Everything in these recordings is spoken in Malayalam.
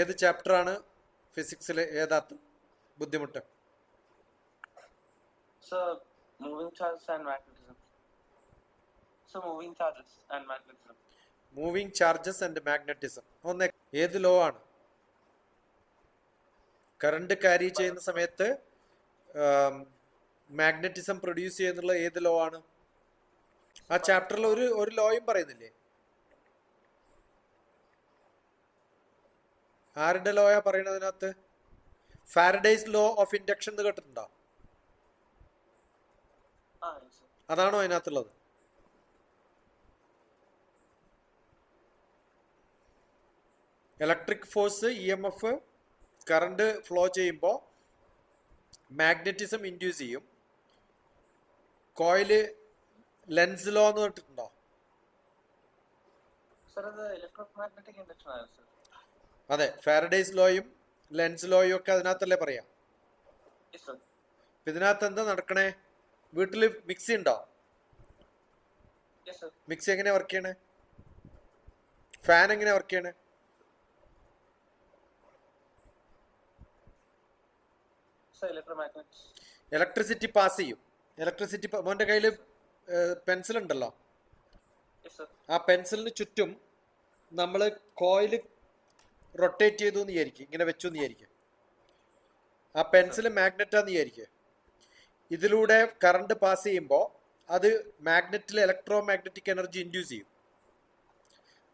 ഏത് ചാപ്റ്റർ ആണ് ഫിസിക്സിൽ ഏതാ ബുദ്ധിമുട്ട്? Moving moving charges and magnetism. So moving charges and magnetism. Moving charges and magnetism ഒന്ന് ഏത് ലോ ആണ്? കറണ്ട് കാരി ചെയ്യുന്ന സമയത്ത് മാഗ്നറ്റിസം പ്രൊഡ്യൂസ് ചെയ്യുന്നുള്ള ഏത് ലോ ആണ്? ആ ചാപ്റ്ററിൽ ഒരു ഒരു ലോയും പറയുന്നില്ലേ? ആരുടെ ലോയാ പറയുന്നതിനകത്ത് ഫാരഡേസ് ലോ ഓഫ് ഇൻഡക്ഷൻ എന്ന് കേട്ടിട്ടുണ്ടോ. അതാണോ അതിനകത്തുള്ളത്? Electric force E M F current flow ചെയ്യുമ്പോൾ മാഗ്നറ്റിസം ഇൻഡ്യൂസ് ചെയ്യും. കോയിൽ ലെൻസ് ലോ എന്ന് കേട്ടിട്ടുണ്ടോ? അത് ഫാരഡേസ് ലോയും ലെൻസ് ലോയും ഒക്കെ അതിനകത്തല്ലേ പറയാം? ഇതിനകത്ത് എന്താ നടക്കണേ? വീട്ടിൽ മിക്സി ഉണ്ടോ. മിക്സി എങ്ങനെ വർക്ക് ചെയ്യണേ? ഫാൻ എങ്ങനെ വർക്ക് ചെയ്യണേ. ഇലക്ട്രിസിറ്റി പാസ് ചെയ്യും. ഇലക്ട്രിസിറ്റി മോന്റെ കയ്യിൽ പെൻസിൽ ഉണ്ടല്ലോ. ആ പെൻസിലിന് ചുറ്റും നമ്മൾ കോയിൽ റൊട്ടേറ്റ് ചെയ്തു എന്ന് വിചാരിക്കും. ഇങ്ങനെ വെച്ചു എന്ന് വിചാരിക്കും. ആ പെൻസിൽ മാഗ്നറ്റാന്ന് വിചാരിക്കും. ഇതിലൂടെ കറണ്ട് പാസ് ചെയ്യുമ്പോൾ അത് മാഗ്നറ്റിൽ ഇലക്ട്രോ മാഗ്നറ്റിക് എനർജി ഇൻഡ്യൂസ് ചെയ്യും.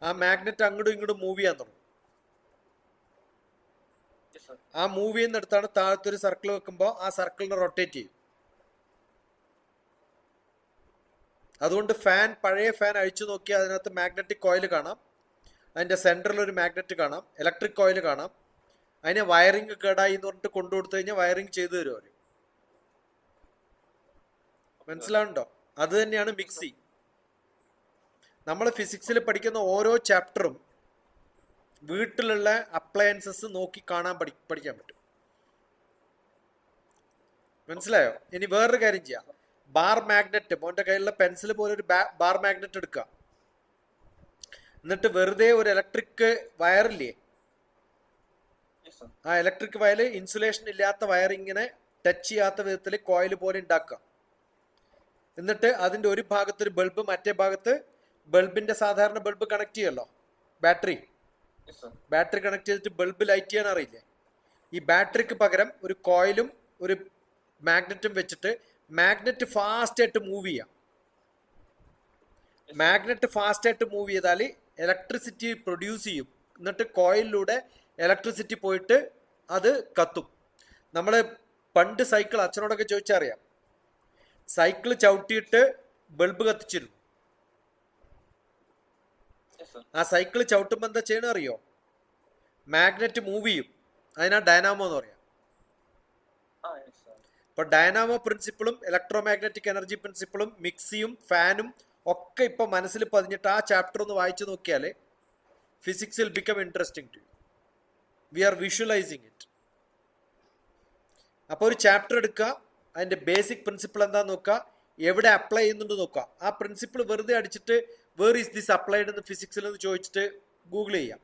ആ മാഗ്നറ്റ് അങ്ങോട്ടും ഇങ്ങോട്ടും മൂവ് ചെയ്യാൻ തുടങ്ങും. ആ മൂവ് ചെയ്യുന്നിടത്താണ് താഴത്തൊരു സർക്കിൾ വെക്കുമ്പോൾ ആ സർക്കിളിനെ റൊട്ടേറ്റ് ചെയ്യും. അതുകൊണ്ട് ഫാൻ പഴയ ഫാൻ അഴിച്ചു നോക്കിയാൽ അതിനകത്ത് മാഗ്നറ്റിക് കോയിൽ കാണാം. അതിന്റെ സെന്ററിൽ ഒരു മാഗ്നറ്റ് കാണാം ഇലക്ട്രിക് കോയിൽ കാണാം. അതിനെ വയറിംഗ് കേടായി എന്ന് പറഞ്ഞിട്ട് കൊണ്ടുകൊടുത്തു കഴിഞ്ഞാൽ വയറിംഗ് ചെയ്തു തരും അവർ മനസ്സിലാവുണ്ടോ അത് തന്നെയാണ് മിക്സി നമ്മൾ ഫിസിക്സിൽ പഠിക്കുന്ന ഓരോ ചാപ്റ്ററും വീട്ടിലുള്ള അപ്ലയൻസസ് നോക്കി കാണാൻ പഠി പഠിക്കാൻ പറ്റും. മനസ്സിലായോ? ഇനി വേറൊരു കാര്യം ചെയ്യാം. ബാർ മാഗ്നറ്റ് മോന്റെ കയ്യിലുള്ള പെൻസിൽ പോലെ ഒരു ബാർ മാഗ്നറ്റ് എടുക്കുക. എന്നിട്ട് വെറുതെ ഒരു ഇലക്ട്രിക് വയറില്ലേ ആ ഇലക്ട്രിക് വയർ ഇൻസുലേഷൻ ഇല്ലാത്ത വയർ ഇങ്ങനെ ടച്ച് ചെയ്യാത്ത വിധത്തിൽ കോയിൽ പോലെ ഉണ്ടാക്കുക എന്നിട്ട് അതിന്റെ ഒരു ഭാഗത്ത് ഒരു ബൾബ് മറ്റേ ഭാഗത്ത് ബൾബിന്റെ സാധാരണ ബൾബ് കണക്ട് ചെയ്യല്ലോ. ബാറ്ററി. ബാറ്ററി കണക്ട് ചെയ്തിട്ട് ബൾബ് ലൈറ്റ് ചെയ്യാൻ അറിയില്ലേ? ഈ ബാറ്ററിക്ക് പകരം ഒരു കോയിലും ഒരു മാഗ്നറ്റും വെച്ചിട്ട് മാഗ്നറ്റ് ഫാസ്റ്റ് ആയിട്ട് മൂവ് ചെയ്യാം. മാഗ്നറ്റ് ഫാസ്റ്റ് ആയിട്ട് മൂവ് ചെയ്താൽ ഇലക്ട്രിസിറ്റി പ്രൊഡ്യൂസ് ചെയ്യും. എന്നിട്ട് കോയിലിലൂടെ ഇലക്ട്രിസിറ്റി പോയിട്ട് അത് കത്തും. നമ്മൾ പണ്ട് സൈക്കിൾ അച്ഛനോടൊക്കെ ചോദിച്ചറിയാം. സൈക്കിൾ ചവിട്ടിയിട്ട് ബൾബ് കത്തിച്ചിരുന്നു ആ സൈക്കിൾ ചവിട്ടുമ്പോൾ എന്താ ചെയ്യണ അറിയോ? മാഗ്നറ്റ് മൂവ് ചെയ്യും. അതിനാ ഡയനാമോ എന്ന് പറയാം. അപ്പൊ ഡയനാമോ ഇപ്പൊ ഡൈനാമോ പ്രിൻസിപ്പിളും ഇലക്ട്രോ മാഗ്നറ്റിക് എനർജി പ്രിൻസിപ്പിളും മിക്സിയും ഫാനും ഒക്കെ ഇപ്പൊ മനസ്സിൽ പതിഞ്ഞിട്ട് ആ ചാപ്റ്റർ ഒന്ന് വായിച്ചു നോക്കിയാൽ physics will become interesting to we are visualising it അപ്പോൾ ഒരു ചാപ്റ്റർ എടുക്കുക അതിന്റെ ബേസിക് പ്രിൻസിപ്പിൾ എന്താന്ന് നോക്കുക എവിടെ അപ്ലൈ ചെയ്യുന്നുണ്ട് നോക്കുക. ആ പ്രിൻസിപ്പിൾ വെറുതെ അടിച്ചിട്ട് വേർ ഈസ് ദിസ് അപ്ലൈഡ് എന്ന് ഫിസിക്സിൽ എന്ന് ചോദിച്ചിട്ട് ഗൂഗിൾ ചെയ്യാം.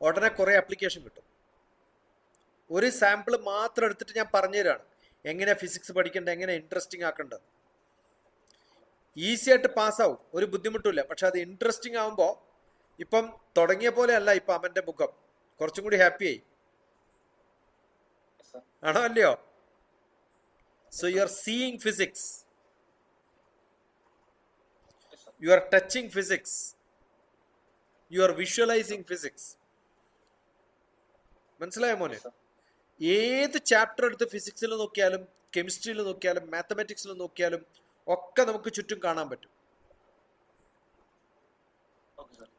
ഉടനെ കുറേ ആപ്ലിക്കേഷൻ കിട്ടും. ഒരു സാമ്പിൾ മാത്രം എടുത്തിട്ട് ഞാൻ പറഞ്ഞുതരാണ്. എങ്ങനെ ഫിസിക്സ് പഠിക്കേണ്ടത് എങ്ങനെ ഇൻട്രസ്റ്റിംഗ് ആക്കേണ്ടത്. ഈസി ആയിട്ട് പാസ്സാവും. ഒരു ബുദ്ധിമുട്ടില്ല പക്ഷെ അത് ഇൻട്രസ്റ്റിംഗ് ആവുമ്പോൾ ഇപ്പം തുടങ്ങിയ പോലെ അല്ല ഇപ്പം അവന്റെ മുഖം. കുറച്ചും കൂടി ഹാപ്പി ആയി. Yes, ആണോ അല്ലയോ? So you are seeing physics you are touching physics you are visualising physics മനസ്സിലായോ മോനെ? ഏത് ചാപ്റ്റർ എടുത്ത് ഫിസിക്സിൽ നോക്കിയാലും കെമിസ്ട്രിയിൽ നോക്കിയാലും മാത്തമാറ്റിക്സിൽ നോക്കിയാലും ഒക്കെ നമുക്ക് ചുറ്റും കാണാൻ പറ്റും.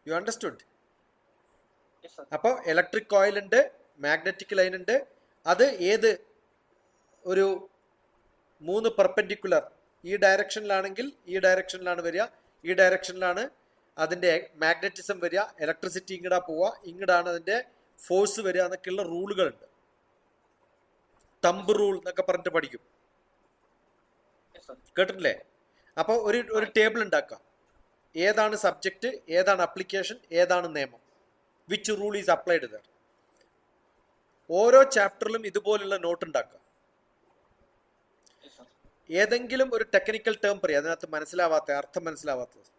You understood. അപ്പോൾ ഇലക്ട്രിക് കോയിൽ ഉണ്ട് മാഗ്നറ്റിക് ലൈൻ ഉണ്ട് അത് ഏത് ഒരു മൂന്ന് പെർപെൻഡിക്കുലർ ഈ ഡയറക്ഷനിലാണെങ്കിൽ ഈ ഡയറക്ഷനിലാണ് വരിക ഈ ഡയറക്ഷനിലാണ് അതിന്റെ മാഗ്നറ്റിസം വരിക ഇലക്ട്രിസിറ്റി ഇങ്ങടാ പോവുക ഇങ്ങടാണ് അതിന്റെ ഫോഴ്സ് വരിക എന്നൊക്കെയുള്ള റൂളുകളുണ്ട് തമ്പ് റൂൾ എന്നൊക്കെ പറഞ്ഞിട്ട് പഠിക്കും. കേട്ടിട്ടില്ലേ? അപ്പോൾ ഒരു ഒരു ടേബിൾ ഉണ്ടാക്കാം. ഏതാണ് സബ്ജക്റ്റ് ഏതാണ് അപ്ലിക്കേഷൻ ഏതാണ് നിയമം? Which rule is applied there ഓരോ ചാപ്റ്ററിലും ഇതുപോലുള്ള നോട്ട് ഉണ്ടാക്കാം. ഏതെങ്കിലും ഒരു ടെക്നിക്കൽ ടേം പറയും. അതിനകത്ത് മനസ്സിലാവാത്ത അർത്ഥം മനസ്സിലാവാത്തത്.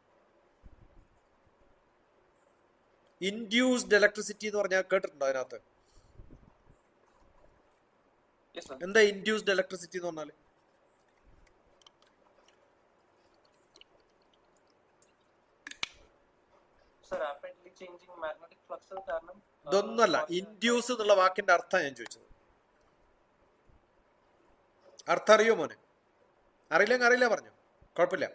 ഇൻഡ്യൂസ്ഡ് ഇലക്ട്രിസിറ്റി എന്ന് പറഞ്ഞാൽ കേട്ടിട്ടുണ്ടോ അതിനകത്ത്? എന്താ ഇൻഡ്യൂസ്ഡ് ഇലക്ട്രിസിറ്റി എന്ന് പറഞ്ഞാൽ ഇതൊന്നുമല്ല for- ഇൻഡ്യൂസ് എന്നുള്ള വാക്കിന്റെ അർത്ഥം ഞാൻ ചോദിച്ചത്. അർത്ഥം അറിയോ മോനെ? അറിയില്ലെങ്കിൽ അറിയില്ല പറഞ്ഞു. കുഴപ്പമില്ല.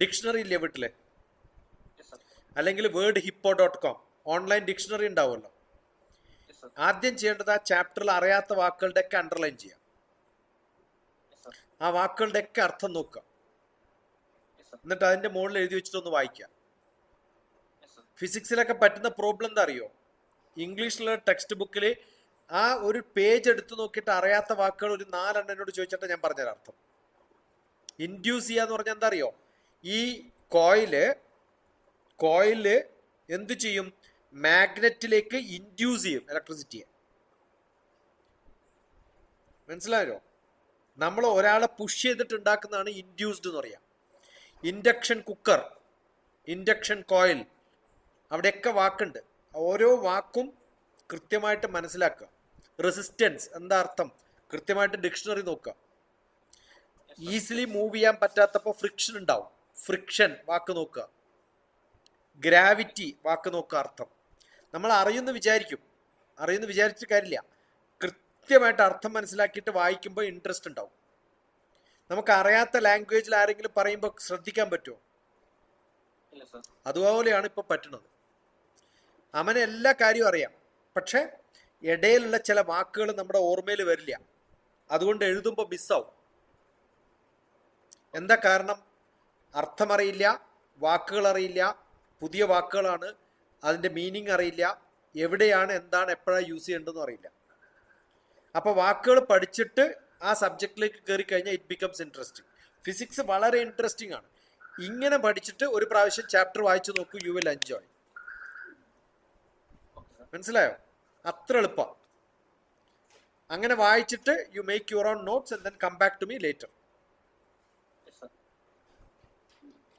ഡിക്ഷണറി ഇല്ലേ വീട്ടിലെ. അല്ലെങ്കിൽ word hippo dot com online dictionary ഉണ്ടാവുമല്ലോ. ആദ്യം ചെയ്യേണ്ടത് ആ ചാപ്റ്ററിൽ അറിയാത്ത വാക്കുകളുടെ ഒക്കെ അണ്ടർലൈൻ ചെയ്യാം ആ വാക്കുകളുടെ ഒക്കെ അർത്ഥം നോക്കുക. എന്നിട്ട് അതിന്റെ മുകളിൽ എഴുതി വെച്ചിട്ടൊന്ന് വായിക്കുക. വായിക്കാം. ഫിസിക്സിലൊക്കെ പറ്റുന്ന പ്രോബ്ലം എന്താ അറിയോ ഇംഗ്ലീഷിലെ ടെക്സ്റ്റ് ബുക്കിൽ ആ ഒരു പേജ് എടുത്തു നോക്കിയിട്ട് അറിയാത്ത വാക്കുകൾ ഒരു നാലെണ്ണനോട് ചോദിച്ചിട്ട് ഞാൻ പറഞ്ഞുതരാം അർത്ഥം. ഇൻഡ്യൂസ് ചെയ്യുക എന്ന് പറഞ്ഞാൽ എന്താ അറിയോ ഈ കോയിൽ കോയിൽ എന്തു ചെയ്യും? മാഗ്നറ്റിലേക്ക് ഇൻഡ്യൂസ് ചെയ്യും ഇലക്ട്രിസിറ്റിയെ മനസ്സിലായോ? നമ്മൾ ഒരാളെ പുഷ് ചെയ്തിട്ട് ഉണ്ടാക്കുന്നതാണ് ഇൻഡ്യൂസ്ഡ് എന്ന് പറയാം. ഇൻഡക്ഷൻ കുക്കർ ഇൻഡക്ഷൻ കോയിൽ അവിടെയൊക്കെ വാക്കുണ്ട്. ഓരോ വാക്കും കൃത്യമായിട്ട് മനസ്സിലാക്കുക. റെസിസ്റ്റൻസ് എന്താ അർത്ഥം? കൃത്യമായിട്ട് ഡിക്ഷണറി നോക്കുക. ഈസിലി മൂവ് ചെയ്യാൻ പറ്റാത്തപ്പോൾ ഫ്രിക്ഷൻ ഉണ്ടാവും. ഫ്രിക്ഷൻ വാക്ക് നോക്കുക. ഗ്രാവിറ്റി വാക്ക് നോക്കുക അർത്ഥം. നമ്മൾ അറിയുന്ന വിചാരിക്കും. അറിയുന്ന വിചാരിച്ചിട്ട് കാര്യമില്ല. കൃത്യമായിട്ട് അർത്ഥം മനസ്സിലാക്കിയിട്ട് വായിക്കുമ്പോൾ ഇൻട്രസ്റ്റ് ഉണ്ടാവും. നമുക്ക് അറിയാത്ത ലാംഗ്വേജിൽ ആരെങ്കിലും പറയുമ്പോൾ ശ്രദ്ധിക്കാൻ പറ്റുമോ. അതുപോലെയാണ് ഇപ്പൊ പറ്റുന്നത്. അവന് എല്ലാ കാര്യവും അറിയാം. പക്ഷെ ഇടയിലുള്ള ചില വാക്കുകൾ നമ്മുടെ ഓർമ്മയിൽ വരില്ല. അതുകൊണ്ട് എഴുതുമ്പോൾ മിസ്സാവും എന്താ കാരണം? അർത്ഥമറിയില്ല വാക്കുകൾ അറിയില്ല പുതിയ വാക്കുകളാണ് അതിന്റെ മീനിങ് അറിയില്ല എവിടെയാണ് എന്താണ് എപ്പോഴാണ് യൂസ് ചെയ്യേണ്ടതെന്ന് അറിയില്ല. അപ്പോൾ വാക്കുകൾ പഠിച്ചിട്ട് ആ സബ്ജക്റ്റിലേക്ക് കയറി കഴിഞ്ഞാൽ ഇറ്റ് ബിക്കംസ് ഇൻട്രസ്റ്റിംഗ് ഫിസിക്സ് വളരെ ഇൻട്രസ്റ്റിംഗ് ആണ്. ഇങ്ങനെ പഠിച്ചിട്ട് ഒരു പ്രാവശ്യം ചാപ്റ്റർ വായിച്ചു നോക്കൂ യു വിൽ എൻജോയ് മനസ്സിലായോ? അത്ര എളുപ്പം. അങ്ങനെ വായിച്ചിട്ട് you make your own notes and then come back to me later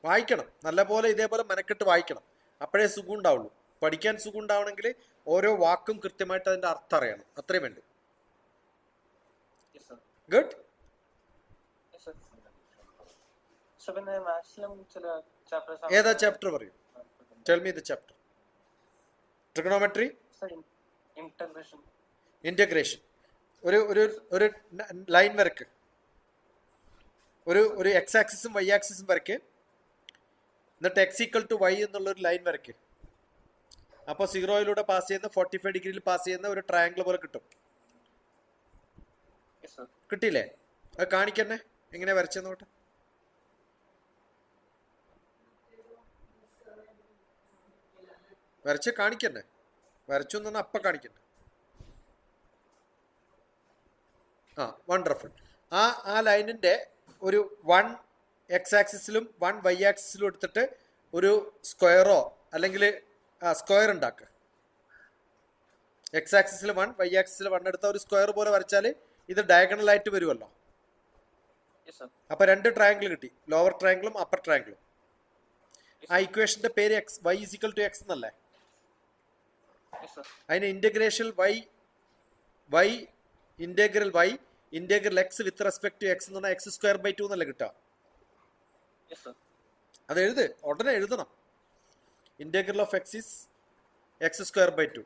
വായിക്കണം. നല്ലപോലെ ഇതേപോലെ മെനക്കെട്ട് വായിക്കണം. അപ്പോഴേ സുഖം ഉണ്ടാവുള്ളൂ. പഠിക്കാൻ സുഖം ഉണ്ടാവണമെങ്കിൽ ഓരോ വാക്കും കൃത്യമായിട്ട് അതിന്റെ അർത്ഥം അറിയണം. അത്രയും വേണ്ടു. ഗുഡ് ഏതാ ചാപ്റ്റർ പറയൂ? Tell me the chapter trigonometry integration ഒരു ഒരു ഒരു ലൈൻ വരക്ക്. ഒരു ഒരു എക്സ് ആക്സിസും വൈ ആക്സിസും വരക്ക്. എന്നിട്ട് എക്സ് ഈക്വൽ ടു വൈ എന്നുള്ള ഒരു ലൈൻ വരക്ക് അപ്പോൾ സീറോയിലൂടെ പാസ് ചെയ്യുന്ന ഫോർട്ടി ഫൈവ് ഡിഗ്രിയിൽ പാസ് ചെയ്യുന്ന ഒരു ട്രയാങ്കിൾ പോലെ കിട്ടും. കിട്ടിയില്ലേ? അത് കാണിക്കന്നെ. എങ്ങനെ വരച്ചെന്നോട്ടെ വരച്ച് കാണിക്കന്നെ. വരച്ചു പറഞ്ഞാൽ അപ്പ കാണിക്കണ്ടേ ആ വണ്ടർഫുൾ ആ ആ ലൈനിന്റെ ഒരു വൺ എക്സ് ആക്സിസിലും വൺ വൈ ആക്സിസിലും എടുത്തിട്ട് ഒരു സ്ക്വയറോ അല്ലെങ്കിൽ സ്ക്വയർ ഉണ്ടാക്കുക. എക്സ് ആക്സിസിൽ വൺ വൈ ആക്സിസിൽ വൺ എടുത്ത ഒരു സ്ക്വയർ പോലെ വരച്ചാൽ ഇത് ഡയഗണൽ ആയിട്ട് വരുമല്ലോ അപ്പൊ രണ്ട് ട്രയാങ്കിൾ കിട്ടി. ലോവർ ട്രയാങ്കിളും അപ്പർ ട്രയാങ്കിളും ആ ഇക്വേഷന്റെ പേര് X Y is equal to X എന്നല്ലേ? അതിന് integration Y Y integral Y integral X with respect to X എന്ന് പറഞ്ഞാൽ എക്സ് സ്ക്വയർ ബൈ ടു എന്നല്ലേ കിട്ടുക? അത് എഴുത് ഉടനെ എഴുതണം. Integral of X is X square by two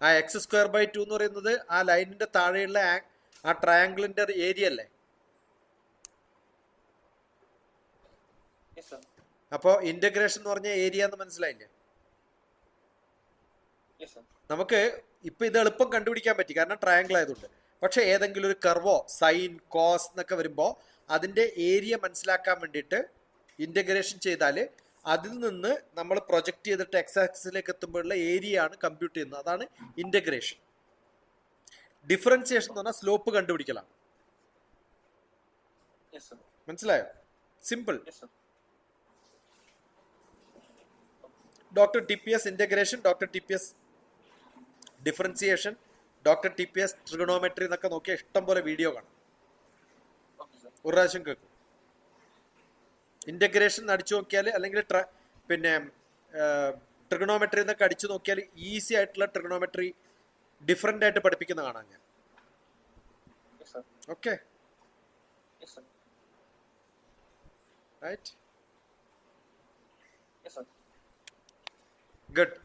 ആ എക്സ് സ്ക്വയർ ബൈ ടു എന്ന് പറയുന്നത് ആ ലൈനിന്റെ താഴെയുള്ള ആ- ട്രയാംഗിളിന്റെ ഏരിയ അല്ലേ? അപ്പോ അപ്പോൾ ഇന്റഗ്രേഷൻ എന്ന് പറഞ്ഞ ഏരിയ എന്ന് മനസ്സിലായില്ലേ? നമുക്ക് ഇപ്പൊ ഇത് എളുപ്പം കണ്ടുപിടിക്കാൻ പറ്റി കാരണം ട്രയാങ്കിൾ ആയതുകൊണ്ട്. പക്ഷെ ഏതെങ്കിലും ഒരു കർവോ സൈൻ കോസ് എന്നൊക്കെ വരുമ്പോൾ അതിന്റെ ഏരിയ മനസ്സിലാക്കാൻ വേണ്ടിയിട്ട് ഇന്റഗ്രേഷൻ ചെയ്താൽ അതിൽ നിന്ന് നമ്മൾ പ്രൊജക്ട് ചെയ്തിട്ട് എക്സ് ആക്സിലേക്ക് എത്തുമ്പോഴുള്ള ഏരിയ ആണ് കമ്പ്യൂട്ട് ചെയ്യുന്നത്. അതാണ് ഇന്റഗ്രേഷൻ ഡിഫറൻസിയേഷൻ എന്ന് പറഞ്ഞാൽ സ്ലോപ്പ് കണ്ടുപിടിക്കലാണ്. മനസ്സിലായോ? Simple doctor T P S integration doctor T P S differentiation doctor T P S trigonometry എന്നൊക്കെ നോക്കിയാൽ ഇഷ്ടം പോലെ വീഡിയോ കാണാം ഒരു പ്രാവശ്യം കേൾക്കും. ഇന്റഗ്രേഷൻ അടിച്ചു നോക്കിയാൽ അല്ലെങ്കിൽ ട്ര പിന്നെ ട്രിഗണോമെട്രി എന്നൊക്കെ അടിച്ചു നോക്കിയാൽ ഈസി ആയിട്ടുള്ള ട്രിഗണോമെട്രി ഡിഫറെന്റ് ആയിട്ട് പഠിപ്പിക്കുന്ന കാണാം ഞാൻ. ഓക്കെ. റൈറ്റ്. ഗുഡ്